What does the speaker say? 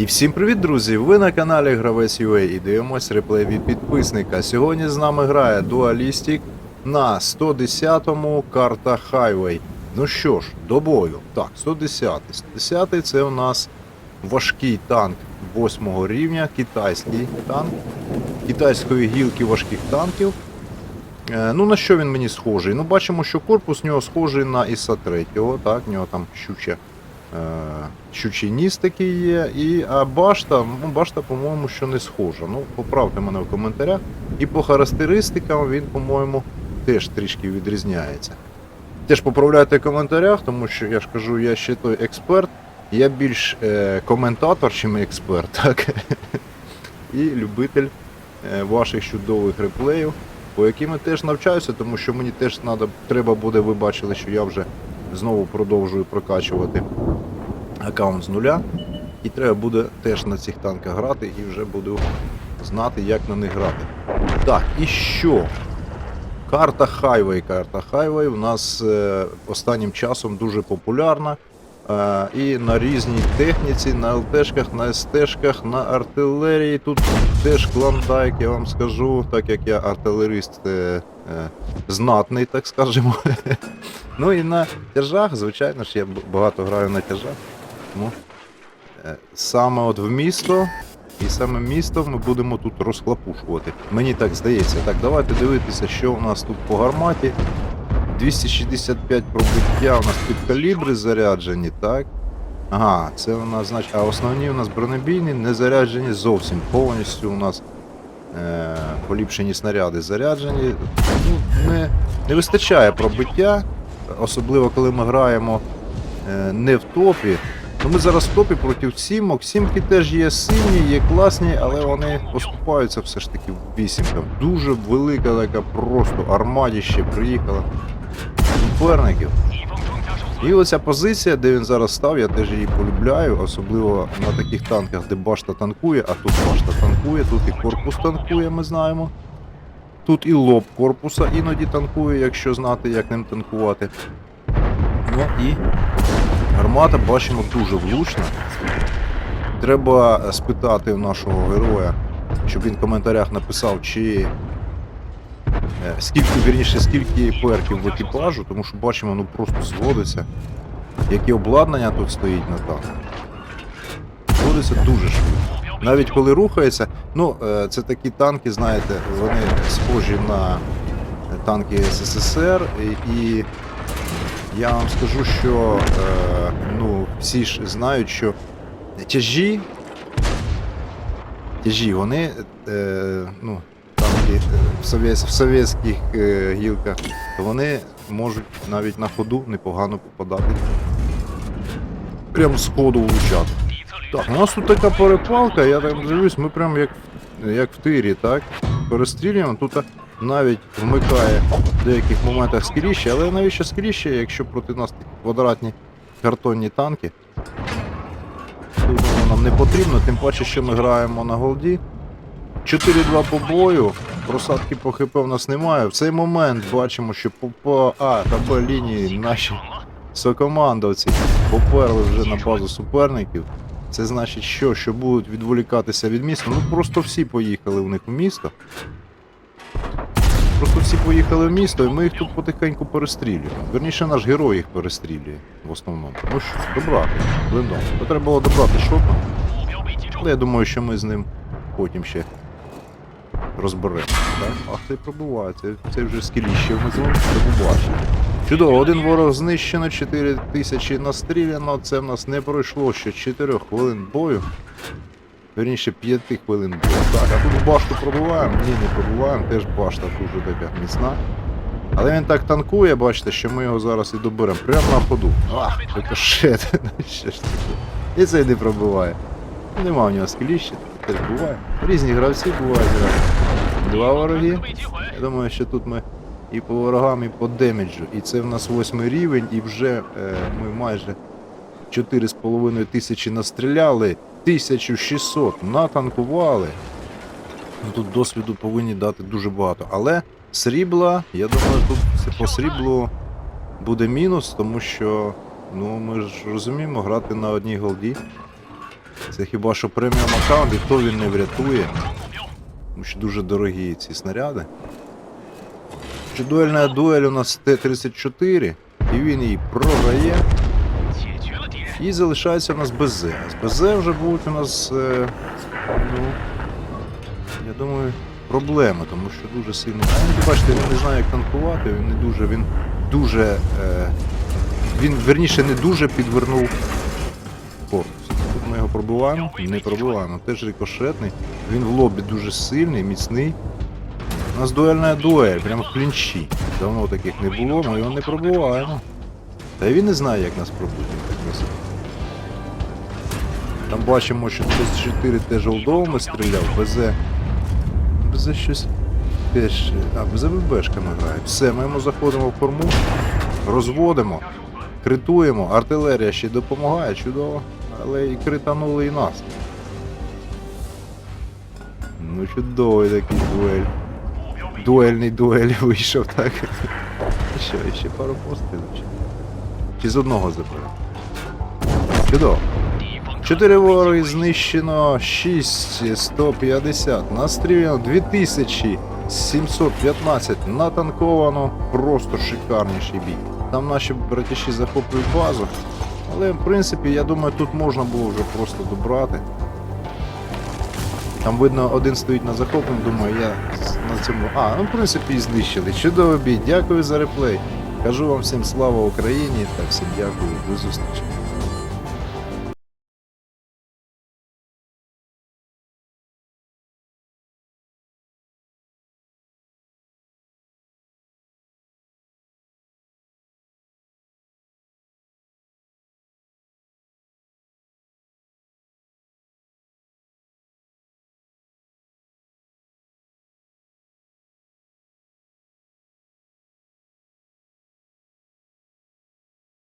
І всім привіт, друзі! Ви на каналі Гравець UA і дивимось реплей від підписника. Сьогодні з нами грає Дуалістік на 110-му карта Highway. Ну що ж, до бою. Так, 110. 110 це у нас важкий танк 8 рівня, китайський танк, китайської гілки важких танків. Е, Ну, на що він мені схожий? Ну, бачимо, що корпус у нього схожий на Іса 3, так, у нього там щуча, щучий ніс такий є. І, а башта, ну, башта, по-моєму, що не схожа. Ну, поправте мене в коментарях. І по характеристикам він, по-моєму, теж трішки відрізняється. Теж поправляйте в коментарях, тому що я ж кажу, я ще той експерт. Я більш е, коментатор, чим експерт, так? І любитель е, ваших чудових реплеїв по яким я теж навчаюся, тому що мені теж треба буде, ви бачили, що я вже знову продовжую прокачувати аккаунт з нуля. І треба буде теж на цих танках грати і вже буду знати, як на них грати. Так, і що? Карта Highway. Карта Highway у нас е, останнім часом дуже популярна. Е, і на різній техніці, на ЛТшках, на СТшках, на артилерії. Тут теж клондайк, я вам скажу, так як я артилерист е, е, знатний, так скажемо. ну і на тяжах, звичайно ж, я багато граю на тяжах. Тому е, саме от в місто. І саме місто ми будемо тут розхлопушувати. Мені так здається. Так, давайте дивитися, що у нас тут по гарматі. 265 пробиття у нас під калібри заряджені, так? Ага, це у нас, значить, а основні у нас бронебійні не заряджені зовсім. Повністю у нас е, поліпшені снаряди заряджені. Ну, не, не вистачає пробиття, особливо коли ми граємо е, не в топі. Ну, ми зараз в топі проти сімок. Сімки теж є сильні, є класні, але вони поступаються все ж таки в вісімках. Дуже велика така просто армадіще приїхала суперників. І оця позиція, де він зараз став, я теж її полюбляю, особливо на таких танках, де башта танкує, а тут башта танкує, тут і корпус танкує, ми знаємо. Тут і лоб корпуса іноді танкує, якщо знати, як ним танкувати. Ну і гармата бачимо дуже влучна. Треба спитати у нашого героя, щоб він в коментарях написав, чи Е, Скільки, вірніше, скільки перків в екіпажу, тому що бачимо, ну просто зводиться. Яке обладнання тут стоїть на танку. Зводиться дуже швидко. Навіть коли рухається, ну е, це такі танки, знаєте, вони схожі на танки СССР, і я вам скажу, що е, ну, всі ж знають, що тяжі, тяжі, вони е, ну, танки е, в, совєт, в совєтських е, гілках, то вони можуть навіть на ходу непогано попадати. Прям з ходу влучати. Так, у нас тут така перепалка, я так дивлюсь, ми прям як, як в тирі, так? Перестрілюємо, тут навіть вмикає в деяких моментах скріще, але навіщо скріще, якщо проти нас такі квадратні картонні танки? Тут воно нам не потрібно, тим паче, що ми граємо на голді. 4-2 по бою, просадки по ХП в нас немає. В цей момент бачимо, що по, по А та Б лінії наші сокомандовці поперли вже на базу суперників. Це значить, що? Що будуть відволікатися від міста. Ну просто всі поїхали в них в місто. Просто всі поїхали в місто, і ми їх тут потихеньку перестрілюємо. Верніше наш герой їх перестрілює в основному. Ну що, добрати, блиндом. То треба було добрати шотно. Але я думаю, що ми з ним потім ще розберемо. Ах, ти пробуває, це, це вже скіліще внизу, це побачимо. Чудово, один ворог знищено, 4 тисячі настріляно, це в нас не пройшло ще 4 хвилин бою. Вірніше 5 хвилин. Так, а тут башту пробуваємо? Ні, не пробуваємо, теж башта дуже така міцна. Але він так танкує, бачите, що ми його зараз і доберемо. Прямо на ходу. Ах, рикошет. Що ж таке? І цей не пробиває. Нема в нього скеліща, теж буває. Різні гравці бувають. Два вороги. Я думаю, що тут ми і по ворогам, і по демеджу. І це в нас восьмий рівень, і вже е, ми майже 4,5 тисячі настріляли, 1600 натанкували. Ну, Тут досвіду повинні дати дуже багато. Але срібла, я думаю, тут по сріблу буде мінус, тому що ну, ми ж розуміємо, грати на одній голді Це хіба що преміум аккаунт, і то він не врятує. Тому що дуже дорогі ці снаряди. Чи дуельна дуель у нас Т-34, і він її програє. І залишається у нас БЗ. З БЗ вже будуть у нас, е, ну, я думаю, проблеми, тому що дуже сильно. Бачите, він не знає, як танкувати, він не дуже, він дуже, е, він верніше не дуже підвернув корпус. Тут ми його пробуваємо, не пробиваємо. Теж рикошетний, він в лобі дуже сильний, міцний. У нас дуельна дуель, прямо клінчі. Давно таких не було, ми його не пробуваємо. Та й він не знає, як нас пробувати. Там бачимо, що 34 теж олдовими стріляв, БЗ. БЗ щось теж. А, БЗ ББшками грає. Все, ми йому заходимо в форму, розводимо, критуємо, артилерія ще допомагає, чудово. Але і кританули і нас. Ну, чудовий такий дуель. Дуельний дуель вийшов, так. Що, ще пару пострілів. чи? З одного забрав? Чудово. 敌方 Чотири вороги знищено 6 150, настріляно 2715, натанковано просто шикарніший бій. Там наші братіші захоплюють базу. Але в принципі, я думаю, тут можна було вже просто добрати. Там видно, один стоїть на захопленні, думаю, я на цьому. А, ну в принципі і знищили. Чудовий бій, дякую за реплей. Кажу вам всім слава Україні та всім дякую, до зустрічі.